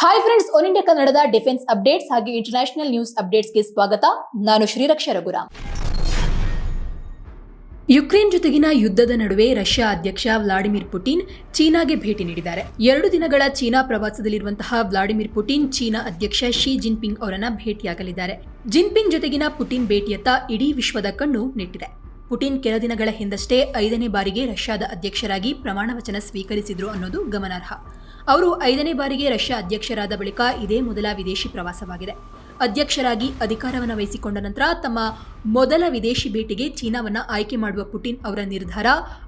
Hi friends all India ಕನ್ನಡದ defence updates ಹಾಗೆ international news ಅಪ್ಡೇಟ್ಸ್ಗೆ ಸ್ವಾಗತ. ನಾನು ಶ್ರೀರಕ್ಷ ರಘುರಾಮ್. ಯುಕ್ರೇನ್ ಜೊತೆಗಿನ ಯುದ್ಧದ ನಡುವೆ ರಷ್ಯಾ ಅಧ್ಯಕ್ಷ ವ್ಲಾಡಿಮಿರ್ ಪುಟಿನ್ ಚೀನಾಗೆ ಭೇಟಿ ನೀಡಿದ್ದಾರೆ. ಎರಡು ದಿನಗಳ ಚೀನಾ ಪ್ರವಾಸದಲ್ಲಿರುವಂತಹ ವ್ಲಾಡಿಮಿರ್ ಪುಟಿನ್ ಚೀನಾ ಅಧ್ಯಕ್ಷ ಶಿ ಜಿನ್ಪಿಂಗ್ ಅವರನ್ನ ಭೇಟಿಯಾಗಲಿದ್ದಾರೆ. ಜಿನ್ಪಿಂಗ್ ಜೊತೆಗಿನ ಪುಟಿನ್ ಭೇಟಿಯತ್ತ ಇಡೀ ವಿಶ್ವದ ಕಣ್ಣು ನೆಟ್ಟಿದೆ. ಪುಟಿನ್ ಕೆಲ ದಿನಗಳ ಹಿಂದಷ್ಟೇ ಐದನೇ ಬಾರಿಗೆ ರಷ್ಯಾದ ಅಧ್ಯಕ್ಷರಾಗಿ ಪ್ರಮಾಣ ವಚನ ಸ್ವೀಕರಿಸಿದ್ರು ಅನ್ನೋದು ಗಮನಾರ್ಹ. ಅವರು ಐದನೇ ಬಾರಿಗೆ ರಷ್ಯಾ ಅಧ್ಯಕ್ಷರಾದ ಬಳಿಕ ಇದೇ ಮೊದಲ ವಿದೇಶಿ ಪ್ರವಾಸವಾಗಿದೆ. ಅಧ್ಯಕ್ಷರಾಗಿ ಅಧಿಕಾರವನ್ನು ವಹಿಸಿಕೊಂಡ ನಂತರ ತಮ್ಮ ಮೊದಲ ವಿದೇಶಿ ಭೇಟಿಗೆ ಚೀನಾವನ್ನು ಆಯ್ಕೆ ಮಾಡುವ ಪುಟಿನ್ ಅವರ ನಿರ್ಧಾರ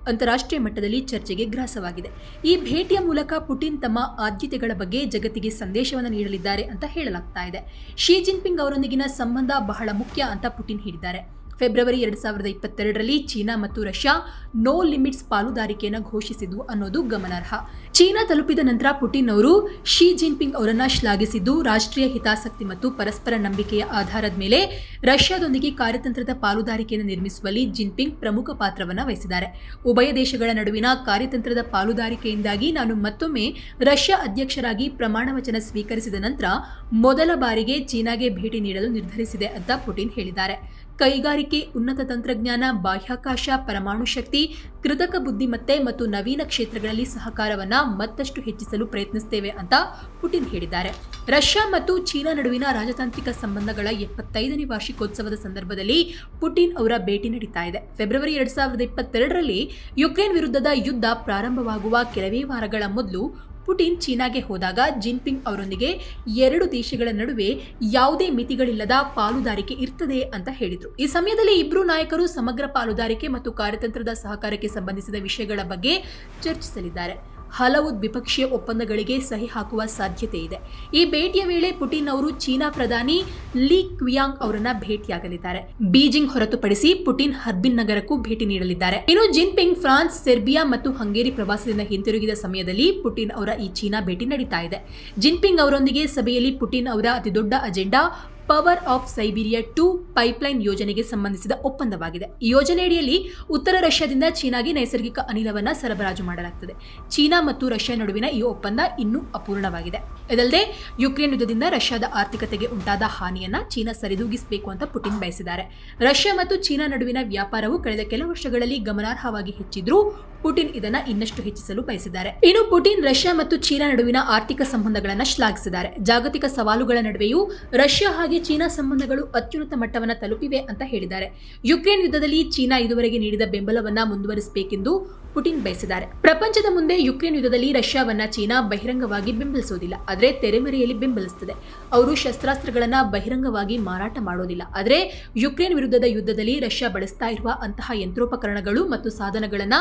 ಅಂತಾರಾಷ್ಟ್ರೀಯ ಮಟ್ಟದಲ್ಲಿ ಚರ್ಚೆಗೆ ಗ್ರಾಸವಾಗಿದೆ. ಈ ಭೇಟಿಯ ಮೂಲಕ ಪುಟಿನ್ ತಮ್ಮ ಆದ್ಯತೆಗಳ ಬಗ್ಗೆ ಜಗತ್ತಿಗೆ ಸಂದೇಶವನ್ನು ನೀಡಲಿದ್ದಾರೆ ಅಂತ ಹೇಳಲಾಗ್ತಾ ಇದೆ. ಶಿ ಜಿನ್ಪಿಂಗ್ ಅವರೊಂದಿಗಿನ ಸಂಬಂಧ ಬಹಳ ಮುಖ್ಯ ಅಂತ ಪುಟಿನ್ ಹೇಳಿದ್ದಾರೆ. ಫೆಬ್ರವರಿ ಎರಡು ಸಾವಿರದ ಇಪ್ಪತ್ತೆರಡರಲ್ಲಿ ಚೀನಾ ಮತ್ತು ರಷ್ಯಾ ನೋ ಲಿಮಿಟ್ಸ್ ಪಾಲುದಾರಿಕೆಯನ್ನು ಘೋಷಿಸಿದ್ದು ಅನ್ನೋದು ಗಮನಾರ್ಹ. ಚೀನಾ ತಲುಪಿದ ನಂತರ ಪುಟಿನ್ ಅವರು ಶಿ ಜಿನ್ಪಿಂಗ್ ಅವರನ್ನು ಶ್ಲಾಘಿಸಿದ್ದು, ರಾಷ್ಟ್ರೀಯ ಹಿತಾಸಕ್ತಿ ಮತ್ತು ಪರಸ್ಪರ ನಂಬಿಕೆಯ ಆಧಾರದ ಮೇಲೆ ರಷ್ಯಾದೊಂದಿಗೆ ಕಾರ್ಯತಂತ್ರದ ಪಾಲುದಾರಿಕೆಯನ್ನು ನಿರ್ಮಿಸುವಲ್ಲಿ ಜಿನ್ಪಿಂಗ್ ಪ್ರಮುಖ ಪಾತ್ರವನ್ನು ವಹಿಸಿದ್ದಾರೆ. ಉಭಯ ದೇಶಗಳ ನಡುವಿನ ಕಾರ್ಯತಂತ್ರದ ಪಾಲುದಾರಿಕೆಯಿಂದಾಗಿ ನಾನು ಮತ್ತೊಮ್ಮೆ ರಷ್ಯಾ ಅಧ್ಯಕ್ಷರಾಗಿ ಪ್ರಮಾಣ ವಚನ ಸ್ವೀಕರಿಸಿದ ನಂತರ ಮೊದಲ ಬಾರಿಗೆ ಚೀನಾಗೆ ಭೇಟಿ ನೀಡಲು ನಿರ್ಧರಿಸಿದೆ ಅಂತ ಪುಟಿನ್ ಹೇಳಿದ್ದಾರೆ. ಕೈಗಾರಿಕೆ, ಉನ್ನತ ತಂತ್ರಜ್ಞಾನ, ಬಾಹ್ಯಾಕಾಶ, ಪರಮಾಣು ಶಕ್ತಿ, ಕೃತಕ ಬುದ್ಧಿಮತ್ತೆ ಮತ್ತು ನವೀನ ಕ್ಷೇತ್ರಗಳಲ್ಲಿ ಸಹಕಾರವನ್ನು ಮತ್ತಷ್ಟು ಹೆಚ್ಚಿಸಲು ಪ್ರಯತ್ನಿಸುತ್ತೇವೆ ಅಂತ ಪುಟಿನ್ ಹೇಳಿದ್ದಾರೆ. ರಷ್ಯಾ ಮತ್ತು ಚೀನಾ ನಡುವಿನ ರಾಜತಾಂತ್ರಿಕ ಸಂಬಂಧಗಳ ಎಪ್ಪತ್ತೈದನೇ ವಾರ್ಷಿಕೋತ್ಸವದ ಸಂದರ್ಭದಲ್ಲಿ ಪುಟಿನ್ ಅವರ ಭೇಟಿ ನಡೀತಾ ಇದೆ. ಫೆಬ್ರವರಿ ಎರಡ್ ಸಾವಿರದ ಇಪ್ಪತ್ತೆರಡರಲ್ಲಿ ಯುಕ್ರೇನ್ ವಿರುದ್ಧದ ಯುದ್ಧ ಪ್ರಾರಂಭವಾಗುವ ಕೆಲವೇ ವಾರಗಳ ಮೊದಲು ಪುಟಿನ್ ಚೀನಾಗೆ ಹೋದಾಗ ಜಿನ್ಪಿಂಗ್ ಅವರೊಂದಿಗೆ ಎರಡು ದೇಶಗಳ ನಡುವೆ ಯಾವುದೇ ಮಿತಿಗಳಿಲ್ಲದ ಪಾಲುದಾರಿಕೆ ಇರ್ತದೆ ಅಂತ ಹೇಳಿದರು. ಈ ಸಮಯದಲ್ಲಿ ಇಬ್ಬರು ನಾಯಕರು ಸಮಗ್ರ ಪಾಲುದಾರಿಕೆ ಮತ್ತು ಕಾರ್ಯತಂತ್ರದ ಸಹಕಾರಕ್ಕೆ ಸಂಬಂಧಿಸಿದ ವಿಷಯಗಳ ಬಗ್ಗೆ ಚರ್ಚಿಸಲಿದ್ದಾರೆ. ಹಲವು ದ್ವಿಪಕ್ಷೀಯ ಒಪ್ಪಂದಗಳಿಗೆ ಸಹಿ ಹಾಕುವ ಸಾಧ್ಯತೆ ಇದೆ. ಈ ಭೇಟಿಯ ವೇಳೆ ಪುಟಿನ್ ಅವರು ಚೀನಾ ಪ್ರಧಾನಿ ಲೀ ಕ್ವಿಯಾಂಗ್ ಅವರನ್ನ ಭೇಟಿಯಾಗಲಿದ್ದಾರೆ. ಬೀಜಿಂಗ್ ಹೊರತುಪಡಿಸಿ ಪುಟಿನ್ ಹರ್ಬಿನ್ ನಗರಕ್ಕೂ ಭೇಟಿ ನೀಡಲಿದ್ದಾರೆ. ಇನ್ನು ಜಿನ್ಪಿಂಗ್, ಫ್ರಾನ್ಸ್, ಸೆರ್ಬಿಯಾ ಮತ್ತು ಹಂಗೇರಿ ಪ್ರವಾಸದಿಂದ ಹಿಂತಿರುಗಿದ ಸಮಯದಲ್ಲಿ ಪುಟಿನ್ ಅವರ ಈ ಚೀನಾ ಭೇಟಿ ನಡೀತಾ ಇದೆ. ಜಿನ್ಪಿಂಗ್ ಅವರೊಂದಿಗೆ ಸಭೆಯಲ್ಲಿ ಪುಟಿನ್ ಅವರ ಅತಿದೊಡ್ಡ agenda power of Siberia two pipeline ಯೋಜನೆಗೆ ಸಂಬಂಧಿಸಿದ ಒಪ್ಪಂದವಾಗಿದೆ. ಈ ಯೋಜನೆಯಡಿಯಲ್ಲಿ ಉತ್ತರ ರಷ್ಯಾದಿಂದ ಚೀನಾಗೆ ನೈಸರ್ಗಿಕ ಅನಿಲವನ್ನು ಸರಬರಾಜು ಮಾಡಲಾಗುತ್ತದೆ ಚೀನಾ ಮತ್ತು ರಷ್ಯಾ ನಡುವಿನ ಈ ಒಪ್ಪಂದ ಇನ್ನೂ ಅಪೂರ್ಣವಾಗಿದೆ. ಇದಲ್ಲದೆ, ಯುಕ್ರೇನ್ ಯುದ್ಧದಿಂದ ರಷ್ಯಾದ ಆರ್ಥಿಕತೆಗೆ ಉಂಟಾದ ಹಾನಿಯನ್ನು ಚೀನಾ ಸರಿದೂಗಿಸಬೇಕು ಅಂತ ಪುಟಿನ್ ಬಯಸಿದ್ದಾರೆ. ರಷ್ಯಾ ಮತ್ತು ಚೀನಾ ನಡುವಿನ ವ್ಯಾಪಾರವು ಕಳೆದ ಕೆಲವು ವರ್ಷಗಳಲ್ಲಿ ಗಮನಾರ್ಹವಾಗಿ ಹೆಚ್ಚಿದ್ರೂ ಪುಟಿನ್ ಇದನ್ನ ಇನ್ನಷ್ಟು ಹೆಚ್ಚಿಸಲು ಬಯಸಿದ್ದಾರೆ. ಇನ್ನು ಪುಟಿನ್ ರಷ್ಯಾ ಮತ್ತು ಚೀನಾ ನಡುವಿನ ಆರ್ಥಿಕ ಸಂಬಂಧಗಳನ್ನು ಶ್ಲಾಘಿಸಿದ್ದಾರೆ. ಜಾಗತಿಕ ಸವಾಲುಗಳ ನಡುವೆಯೂ ರಷ್ಯಾ ಹಾಗೆ ಚೀನಾ ಸಂಬಂಧಗಳು ಅತ್ಯುನ್ನತ ಮಟ್ಟವನ್ನು ತಲುಪಿವೆ ಅಂತ ಹೇಳಿದ್ದಾರೆ. ಯುಕ್ರೇನ್ ಯುದ್ಧದಲ್ಲಿ ಚೀನಾ ಇದುವರೆಗೆ ನೀಡಿದ ಬೆಂಬಲವನ್ನು ಮುಂದುವರಿಸಬೇಕೆಂದು ಪುಟಿನ್ ಬಯಸಿದ್ದಾರೆ. ಪ್ರಪಂಚದ ಮುಂದೆ ಯುಕ್ರೇನ್ ಯುದ್ಧದಲ್ಲಿ ರಷ್ಯಾವನ್ನ ಚೀನಾ ಬಹಿರಂಗವಾಗಿ ಬೆಂಬಲಿಸೋದಿಲ್ಲ. ಆದರೆ ತೆರೆಮರೆಯಲ್ಲಿ ಬೆಂಬಲಿಸುತ್ತದೆ ಅವರು ಶಸ್ತ್ರಾಸ್ತ್ರಗಳನ್ನ ಬಹಿರಂಗವಾಗಿ ಮಾರಾಟ ಮಾಡೋದಿಲ್ಲ. ಆದರೆ ಯುಕ್ರೇನ್ ವಿರುದ್ಧದ ಯುದ್ಧದಲ್ಲಿ ರಷ್ಯಾ ಬಳಸ್ತಾ ಇರುವ ಅಂತಹ ಯಂತ್ರೋಪಕರಣಗಳು ಮತ್ತು ಸಾಧನಗಳನ್ನ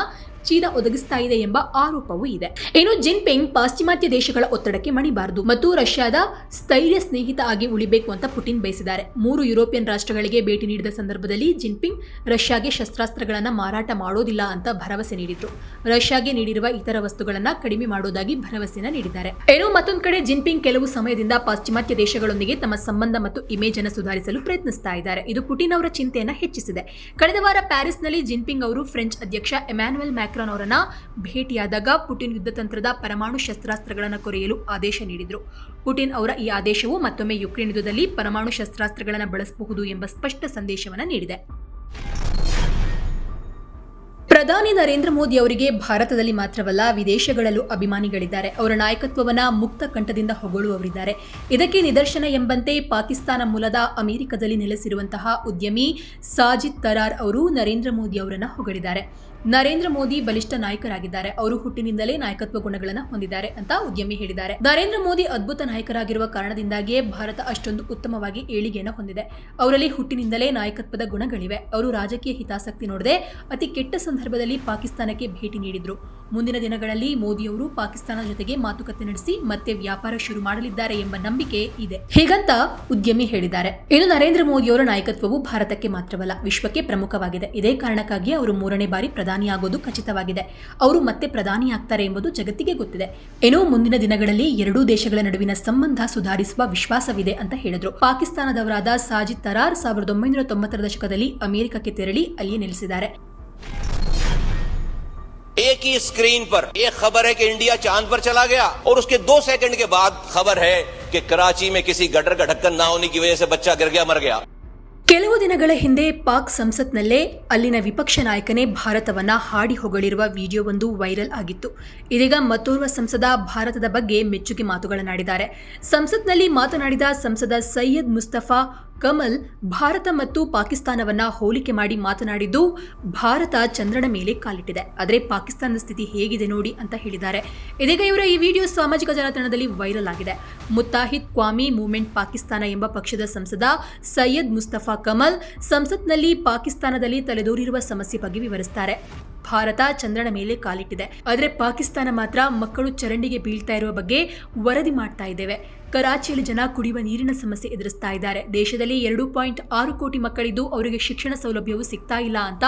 ಚೀನಾ ಒದಗಿಸ್ತಾ ಇದೆ ಎಂಬ ಆರೋಪವೂ ಇದೆ. ಇನ್ನು ಜಿನ್ಪಿಂಗ್ ಪಾಶ್ಚಿಮಾತ್ಯ ದೇಶಗಳ ಒತ್ತಡಕ್ಕೆ ಮಣಿಬಾರದು ಮತ್ತು ರಷ್ಯಾದ ಸ್ಥೈರ್ಯ ಸ್ನೇಹಿತ ಆಗಿ ಉಳಿಬೇಕು ಅಂತ ಪುಟಿನ್ ಬಯಸಿದ್ದಾರೆ. ಮೂರು ಯುರೋಪಿಯನ್ ರಾಷ್ಟ್ರಗಳಿಗೆ ಭೇಟಿ ನೀಡಿದ ಸಂದರ್ಭದಲ್ಲಿ ಜಿನ್ಪಿಂಗ್ ರಷ್ಯಾಗೆ ಶಸ್ತ್ರಾಸ್ತ್ರಗಳನ್ನು ಮಾರಾಟ ಮಾಡೋದಿಲ್ಲ ಅಂತ ಭರವಸೆ ರಷ್ಯಾಗೆ ನೀಡಿರುವ ಇತರ ವಸ್ತುಗಳನ್ನ ಕಡಿಮೆ ಮಾಡೋದಾಗಿ ಭರವಸೆನ ನೀಡಿದ್ದಾರೆ. ಏನು ಮತ್ತೊಂದು ಕಡೆ ಜಿನ್ಪಿಂಗ್ ಕೆಲವು ಸಮಯದಿಂದ ಪಾಶ್ಚಿಮಾತ್ಯ ದೇಶಗಳೊಂದಿಗೆ ತಮ್ಮ ಸಂಬಂಧ ಮತ್ತು ಇಮೇಜ್ ಅನ್ನು ಸುಧಾರಿಸಲು ಪ್ರಯತ್ನಿಸ್ತಾ ಇದ್ದಾರೆ. ಇದು ಪುಟಿನ್ ಅವರ ಚಿಂತೆಯನ್ನು ಹೆಚ್ಚಿಸಿದೆ. ಕಳೆದ ವಾರ ಪ್ಯಾರಿಸ್ನಲ್ಲಿ ಜಿನ್ಪಿಂಗ್ ಅವರು ಫ್ರೆಂಚ್ ಅಧ್ಯಕ್ಷ ಎಮ್ಯಾನ್ಯುಯಲ್ ಮ್ಯಾಕ್ರಾನ್ ಅವರನ್ನ ಭೇಟಿಯಾದಾಗ ಪುಟಿನ್ ಯುದ್ಧ ತಂತ್ರದ ಪರಮಾಣು ಶಸ್ತ್ರಾಸ್ತ್ರಗಳನ್ನು ಕೊರೆಯಲು ಆದೇಶ ನೀಡಿದರು. ಪುಟಿನ್ ಅವರ ಈ ಆದೇಶವು ಮತ್ತೊಮ್ಮೆ ಯುಕ್ರೇನ್ ಯುದ್ಧದಲ್ಲಿ ಪರಮಾಣು ಶಸ್ತ್ರಾಸ್ತ್ರಗಳನ್ನು ಬಳಸಬಹುದು ಎಂಬ ಸ್ಪಷ್ಟ ಸಂದೇಶವನ್ನು ನೀಡಿದೆ. ಪ್ರಧಾನಿ ನರೇಂದ್ರ ಮೋದಿ ಅವರಿಗೆ ಭಾರತದಲ್ಲಿ ಮಾತ್ರವಲ್ಲ, ವಿದೇಶಗಳಲ್ಲೂ ಅಭಿಮಾನಿಗಳಿದ್ದಾರೆ. ಅವರ ನಾಯಕತ್ವವನ್ನು ಮುಕ್ತ ಕಂಠದಿಂದ ಹೊಗಳುವವರಿದ್ದಾರೆ. ಇದಕ್ಕೆ ನಿದರ್ಶನ ಎಂಬಂತೆ ಪಾಕಿಸ್ತಾನ ಮೂಲದ ಅಮೆರಿಕದಲ್ಲಿ ನೆಲೆಸಿರುವಂತಹ ಉದ್ಯಮಿ ಸಾಜಿದ್ ತರಾರ್ ಅವರು ನರೇಂದ್ರ ಮೋದಿ ಅವರನ್ನು ಹೊಗಳಿದ್ದಾರೆ. ನರೇಂದ್ರ ಮೋದಿ ಬಲಿಷ್ಠ ನಾಯಕರಾಗಿದ್ದಾರೆ. ಅವರು ಹುಟ್ಟಿನಿಂದಲೇ ನಾಯಕತ್ವ ಗುಣಗಳನ್ನು ಹೊಂದಿದ್ದಾರೆ ಅಂತ ಉದ್ಯಮಿ ಹೇಳಿದ್ದಾರೆ. ನರೇಂದ್ರ ಮೋದಿ ಅದ್ಭುತ ನಾಯಕರಾಗಿರುವ ಕಾರಣದಿಂದಾಗಿಯೇ ಭಾರತ ಅಷ್ಟೊಂದು ಉತ್ತಮವಾಗಿ ಏಳಿಗೆಯನ್ನು ಹೊಂದಿದೆ. ಅವರಲ್ಲಿ ಹುಟ್ಟಿನಿಂದಲೇ ನಾಯಕತ್ವದ ಗುಣಗಳಿವೆ. ಅವರು ರಾಜಕೀಯ ಹಿತಾಸಕ್ತಿ ನೋಡದೆ ಅತಿ ಕೆಟ್ಟ ಸಂದರ್ಭದಲ್ಲಿ ಪಾಕಿಸ್ತಾನಕ್ಕೆ ಭೇಟಿ ನೀಡಿದ್ರು. ಮುಂದಿನ ದಿನಗಳಲ್ಲಿ ಮೋದಿಯವರು ಪಾಕಿಸ್ತಾನ ಜೊತೆಗೆ ಮಾತುಕತೆ ನಡೆಸಿ ಮತ್ತೆ ವ್ಯಾಪಾರ ಶುರು ಮಾಡಲಿದ್ದಾರೆ ಎಂಬ ನಂಬಿಕೆ ಇದೆ. ಹೀಗಂತ ಉದ್ಯಮಿ ಹೇಳಿದ್ದಾರೆ. ಇನ್ನು ನರೇಂದ್ರ ಮೋದಿಯವರ ನಾಯಕತ್ವವು ಭಾರತಕ್ಕೆ ಮಾತ್ರವಲ್ಲ, ವಿಶ್ವಕ್ಕೆ ಪ್ರಮುಖವಾಗಿದೆ. ಇದೇ ಕಾರಣಕ್ಕಾಗಿ ಅವರು ಮೂರನೇ ಬಾರಿ ಪ್ರಧಾನಿಯಾಗೋದು ಖಚಿತವಾಗಿದೆ. ಅವರು ಮತ್ತೆ ಪ್ರಧಾನಿಯಾಗ್ತಾರೆ ಎಂಬುದು ಜಗತ್ತಿಗೆ ಗೊತ್ತಿದೆ. ಏನೋ ಮುಂದಿನ ದಿನಗಳಲ್ಲಿ ಎರಡೂ ದೇಶಗಳ ನಡುವಿನ ಸಂಬಂಧ ಸುಧಾರಿಸುವ ವಿಶ್ವಾಸವಿದೆ ಅಂತ ಹೇಳಿದ್ರು. ಪಾಕಿಸ್ತಾನದವರಾದ ಸಾಜಿದ್ ತರಾರ್ ಸಾವಿರದ ಒಂಬೈನೂರ ತೊಂಬತ್ತರ ದಶಕದಲ್ಲಿ ಅಮೆರಿಕಕ್ಕೆ ತೆರಳಿ ಅಲ್ಲಿಯೇ ನೆಲೆಸಿದ್ದಾರೆ. एक ही स्क्रीन पर एक खबर है कि इंडिया चांद पर चला गया और उसके दो सेकंड के बाद खबर है कि कराची में किसी गटर का ढक्कन ना होने की वजह से बच्चा गिर गया मर गया ಕೆಲವು ದಿನಗಳ ಹಿಂದೆ ಪಾಕ್ ಸಂಸತ್ನಲ್ಲೇ ಅಲ್ಲಿನ ವಿಪಕ್ಷ ನಾಯಕನೇ ಭಾರತವನ್ನ ಹಾಡಿ ಹೊಗಳಿರುವ ವಿಡಿಯೋವೊಂದು ವೈರಲ್ ಆಗಿತ್ತು ಇದೀಗ ಮತ್ತೋರ್ವ ಸಂಸದ ಭಾರತದ ಬಗ್ಗೆ ಮೆಚ್ಚುಗೆ ಮಾತುಗಳನ್ನಾಡಿದ್ದಾರೆ ಸಂಸತ್ನಲ್ಲಿ ಮಾತನಾಡಿದ ಸಂಸದ ಸೈಯದ್ ಮುಸ್ತಫಾ ಕಮಲ್ ಭಾರತ ಮತ್ತು ಪಾಕಿಸ್ತಾನವನ್ನ ಹೋಲಿಕೆ ಮಾಡಿ ಮಾತನಾಡಿದ್ದು, ಭಾರತ ಚಂದ್ರನ ಮೇಲೆ ಕಾಲಿಟ್ಟಿದೆ. ಆದರೆ ಪಾಕಿಸ್ತಾನದ ಸ್ಥಿತಿ ಹೇಗಿದೆ ನೋಡಿ ಅಂತ ಹೇಳಿದ್ದಾರೆ. ಇದೀಗ ಇವರ ಈ ವಿಡಿಯೋ ಸಾಮಾಜಿಕ ಜಾಲತಾಣದಲ್ಲಿ ವೈರಲ್ ಆಗಿದೆ. ಮುತ್ತಾಹಿದ್ ಕ್ವಾಮಿ ಮೂವ್ಮೆಂಟ್ ಪಾಕಿಸ್ತಾನ ಎಂಬ ಪಕ್ಷದ ಸಂಸದ ಸೈಯದ್ ಮುಸ್ತಫಾ ಕಮಲ್ ಸಂಸತ್ನಲ್ಲಿ ಪಾಕಿಸ್ತಾನದಲ್ಲಿ ತಲೆದೋರಿರುವ ಸಮಸ್ಯೆ ಬಗ್ಗೆ ವಿವರಿಸ್ತಾರೆ. ಭಾರತ ಚಂದ್ರನ ಮೇಲೆ ಕಾಲಿಟ್ಟಿದೆ. ಆದರೆ ಪಾಕಿಸ್ತಾನ ಮಾತ್ರ ಮಕ್ಕಳು ಚರಂಡಿಗೆ ಬೀಳ್ತಾ ಇರುವ ಬಗ್ಗೆ ವರದಿ ಮಾಡ್ತಾ ಇದ್ದೇವೆ. ಕರಾಚಿಯಲ್ಲಿ ಜನ ಕುಡಿಯುವ ನೀರಿನ ಸಮಸ್ಯೆ ಎದುರಿಸ್ತಾ ಇದ್ದಾರೆ. ದೇಶದಲ್ಲಿ ಎರಡು ಪಾಯಿಂಟ್ ಆರು ಕೋಟಿ ಮಕ್ಕಳಿದ್ದು ಅವರಿಗೆ ಶಿಕ್ಷಣ ಸೌಲಭ್ಯವು ಸಿಗ್ತಾ ಇಲ್ಲ ಅಂತ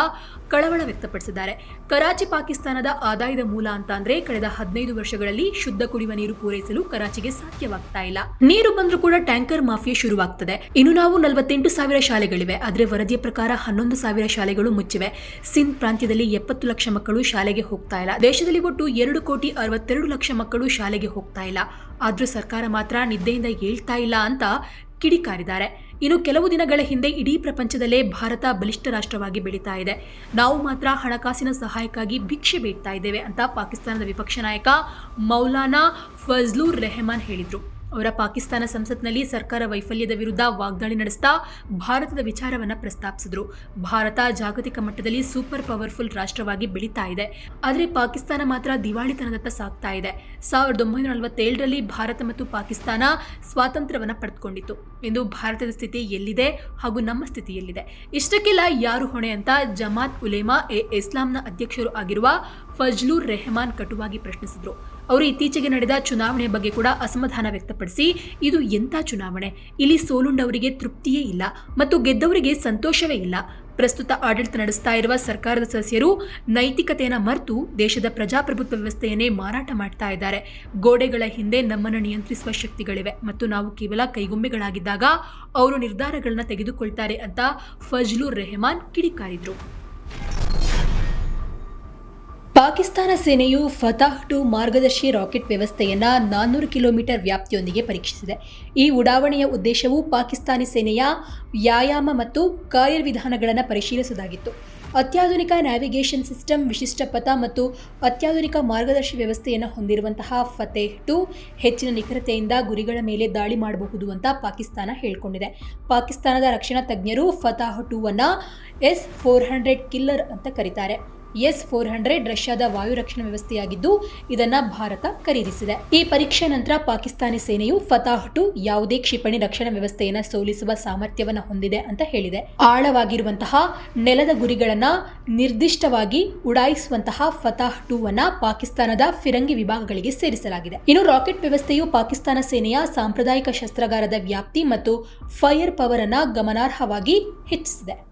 ಕಳವಳ ವ್ಯಕ್ತಪಡಿಸಿದ್ದಾರೆ. ಕರಾಚಿ ಪಾಕಿಸ್ತಾನದ ಆದಾಯದ ಮೂಲ ಅಂತ ಅಂದ್ರೆ ಕಳೆದ ಹದಿನೈದು ವರ್ಷಗಳಲ್ಲಿ ಶುದ್ಧ ಕುಡಿಯುವ ನೀರು ಪೂರೈಸಲು ಕರಾಚಿಗೆ ಸಾಧ್ಯವಾಗ್ತಾ ಇಲ್ಲ. ನೀರು ಬಂದರೂ ಕೂಡ ಟ್ಯಾಂಕರ್ ಮಾಫಿಯಾ ಶುರುವಾಗ್ತದೆ. ಇನ್ನು ನಾವು ನಲವತ್ತೆಂಟು ಸಾವಿರ ಶಾಲೆಗಳಿವೆ. ಆದರೆ ವರದಿಯ ಪ್ರಕಾರ ಹನ್ನೊಂದು ಸಾವಿರ ಶಾಲೆಗಳು ಮುಚ್ಚಿವೆ. ಸಿಂಧ್ ಪ್ರಾಂತ್ಯದಲ್ಲಿ ಎಪ್ಪತ್ತು ಲಕ್ಷ ಮಕ್ಕಳು ಶಾಲೆಗೆ ಹೋಗ್ತಾ ಇಲ್ಲ. ದೇಶದಲ್ಲಿ ಒಟ್ಟು ಎರಡು ಕೋಟಿ ಅರವತ್ತೆರಡು ಲಕ್ಷ ಮಕ್ಕಳು ಶಾಲೆಗೆ ಹೋಗ್ತಾ ಇಲ್ಲ. ಆದ್ರೂ ಸರ್ಕಾರ ಮಾತ್ರ ನಿದ್ದೆಯಿಂದ ಏಳ್ತಾ ಇಲ್ಲ ಅಂತ ಕಿಡಿಕಾರಿದ್ದಾರೆ. ಇನ್ನು ಕೆಲವು ದಿನಗಳ ಹಿಂದೆ ಇಡೀ ಪ್ರಪಂಚದಲ್ಲೇ ಭಾರತ ಬಲಿಷ್ಠ ರಾಷ್ಟ್ರವಾಗಿ ಬೆಳೀತಾ ಇದೆ. ನಾವು ಮಾತ್ರ ಹಣಕಾಸಿನ ಸಹಾಯಕ್ಕಾಗಿ ಭಿಕ್ಷೆ ಬೇಡ್ತಾ ಇದ್ದೇವೆ ಅಂತ ಪಾಕಿಸ್ತಾನದ ವಿಪಕ್ಷ ನಾಯಕ ಮೌಲಾನಾ ಫಜ್ಲೂರ್ ರೆಹಮಾನ್ ಹೇಳಿದ್ರು. ಅವರ ಪಾಕಿಸ್ತಾನ ಸಂಸತ್ನಲ್ಲಿ ಸರ್ಕಾರ ವೈಫಲ್ಯದ ವಿರುದ್ಧ ವಾಗ್ದಾಳಿ ನಡೆಸ್ತಾ ಭಾರತದ ವಿಚಾರವನ್ನು ಪ್ರಸ್ತಾಪಿಸಿದ್ರು. ಭಾರತ ಜಾಗತಿಕ ಮಟ್ಟದಲ್ಲಿ ಸೂಪರ್ ಪವರ್ಫುಲ್ ರಾಷ್ಟ್ರವಾಗಿ ಬೆಳೀತಾ ಇದೆ. ಆದರೆ ಪಾಕಿಸ್ತಾನ ಮಾತ್ರ ದಿವಾಳಿತನದತ್ತ ಸಾಗ್ತಾ ಇದೆ. ಸಾವಿರದ ಒಂಬೈನೂರ ನಲವತ್ತೇಳರಲ್ಲಿ ಭಾರತ ಮತ್ತು ಪಾಕಿಸ್ತಾನ ಸ್ವಾತಂತ್ರ್ಯವನ್ನು ಪಡೆದುಕೊಂಡಿತ್ತು. ಇಂದು ಭಾರತದ ಸ್ಥಿತಿ ಎಲ್ಲಿದೆ ಹಾಗೂ ನಮ್ಮ ಸ್ಥಿತಿ ಎಲ್ಲಿದೆ? ಇಷ್ಟಕ್ಕೆಲ್ಲ ಯಾರು ಹೊಣೆ ಅಂತ ಜಮಾತ್ ಉಲೇಮಾ ಎ ಇಸ್ಲಾಂನ ಅಧ್ಯಕ್ಷರು ಆಗಿರುವ ಫಜ್ಲೂರ್ ರೆಹಮಾನ್ ಕಟುವಾಗಿ ಪ್ರಶ್ನಿಸಿದ್ರು. ಅವರು ಇತ್ತೀಚೆಗೆ ನಡೆದ ಚುನಾವಣೆ ಬಗ್ಗೆ ಕೂಡ ಅಸಮಾಧಾನ ವ್ಯಕ್ತಪಡಿಸಿ, ಇದು ಎಂಥ ಚುನಾವಣೆ? ಇಲ್ಲಿ ಸೋಲುಂಡವರಿಗೆ ತೃಪ್ತಿಯೇ ಇಲ್ಲ ಮತ್ತು ಗೆದ್ದವರಿಗೆ ಸಂತೋಷವೇ ಇಲ್ಲ. ಪ್ರಸ್ತುತ ಆಡಳಿತ ನಡೆಸ್ತಾ ಇರುವ ಸರ್ಕಾರದ ಸದಸ್ಯರು ನೈತಿಕತೆಯನ್ನು ಮರೆತು ದೇಶದ ಪ್ರಜಾಪ್ರಭುತ್ವ ವ್ಯವಸ್ಥೆಯನ್ನೇ ಮಾರಾಟ ಮಾಡ್ತಾ ಇದ್ದಾರೆ. ಗೋಡೆಗಳ ಹಿಂದೆ ನಮ್ಮನ್ನು ನಿಯಂತ್ರಿಸುವ ಶಕ್ತಿಗಳಿವೆ ಮತ್ತು ನಾವು ಕೇವಲ ಕೈಗೊಂಬೆಗಳಾಗಿದ್ದಾಗ ಅವರು ನಿರ್ಧಾರಗಳನ್ನ ತೆಗೆದುಕೊಳ್ತಾರೆ ಅಂತ ಫಜ್ಲೂರ್ ರೆಹಮಾನ್ ಕಿಡಿಕಾರಿದ್ರು. ಪಾಕಿಸ್ತಾನ ಸೇನೆಯು ಫತಾಹ್ ಟು ಮಾರ್ಗದರ್ಶಿ ರಾಕೆಟ್ ವ್ಯವಸ್ಥೆಯನ್ನು ನಾನ್ನೂರು ಕಿಲೋಮೀಟರ್ ವ್ಯಾಪ್ತಿಯೊಂದಿಗೆ ಪರೀಕ್ಷಿಸಿದೆ. ಈ ಉಡಾವಣೆಯ ಉದ್ದೇಶವು ಪಾಕಿಸ್ತಾನಿ ಸೇನೆಯ ವ್ಯಾಯಾಮ ಮತ್ತು ಕಾರ್ಯವಿಧಾನಗಳನ್ನು ಪರಿಶೀಲಿಸುವುದಾಗಿತ್ತು ಅತ್ಯಾಧುನಿಕ ನ್ಯಾವಿಗೇಷನ್ ಸಿಸ್ಟಮ್ ವಿಶಿಷ್ಟ ಪಥ ಮತ್ತು ಅತ್ಯಾಧುನಿಕ ಮಾರ್ಗದರ್ಶಿ ವ್ಯವಸ್ಥೆಯನ್ನು ಹೊಂದಿರುವಂತಹ ಫತೇಹ್ ಟು ಹೆಚ್ಚಿನ ನಿಖರತೆಯಿಂದ ಗುರಿಗಳ ಮೇಲೆ ದಾಳಿ ಮಾಡಬಹುದು ಅಂತ ಪಾಕಿಸ್ತಾನ ಹೇಳಿಕೊಂಡಿದೆ. ಪಾಕಿಸ್ತಾನದ ರಕ್ಷಣಾ ತಜ್ಞರು ಫತಾಹ್ ಟೂ ಅನ್ನು ಎಸ್ ಫೋರ್ ಹಂಡ್ರೆಡ್ ಕಿಲ್ಲರ್ ಅಂತ ಕರೀತಾರೆ. ಎಸ್ ಫೋರ್ ಹಂಡ್ರೆಡ್ ರಷ್ಯಾದ ವಾಯು ರಕ್ಷಣಾ ವ್ಯವಸ್ಥೆಯಾಗಿದ್ದು ಇದನ್ನು ಭಾರತ ಖರೀದಿಸಿದೆ. ಈ ಪರೀಕ್ಷೆ ನಂತರ ಪಾಕಿಸ್ತಾನಿ ಸೇನೆಯು ಫತಾಹ್ ಟು ಯಾವುದೇ ಕ್ಷಿಪಣಿ ರಕ್ಷಣಾ ವ್ಯವಸ್ಥೆಯನ್ನು ಸೋಲಿಸುವ ಸಾಮರ್ಥ್ಯವನ್ನು ಹೊಂದಿದೆ ಅಂತ ಹೇಳಿದೆ. ಆಳವಾಗಿರುವಂತಹ ನೆಲದ ಗುರಿಗಳನ್ನು ನಿರ್ದಿಷ್ಟವಾಗಿ ಉಡಾಯಿಸುವಂತಹ ಫತಾಹ್ ಟೂ ಅನ್ನ ಪಾಕಿಸ್ತಾನದ ಫಿರಂಗಿ ವಿಭಾಗಗಳಿಗೆ ಸೇರಿಸಲಾಗಿದೆ. ಇನ್ನು ರಾಕೆಟ್ ವ್ಯವಸ್ಥೆಯು ಪಾಕಿಸ್ತಾನ ಸೇನೆಯ ಸಾಂಪ್ರದಾಯಿಕ ಶಸ್ತ್ರಾಗಾರದ ವ್ಯಾಪ್ತಿ ಮತ್ತು ಫೈರ್ ಪವರ್ ಅನ್ನ ಗಮನಾರ್ಹವಾಗಿ ಹೆಚ್ಚಿಸಿದೆ.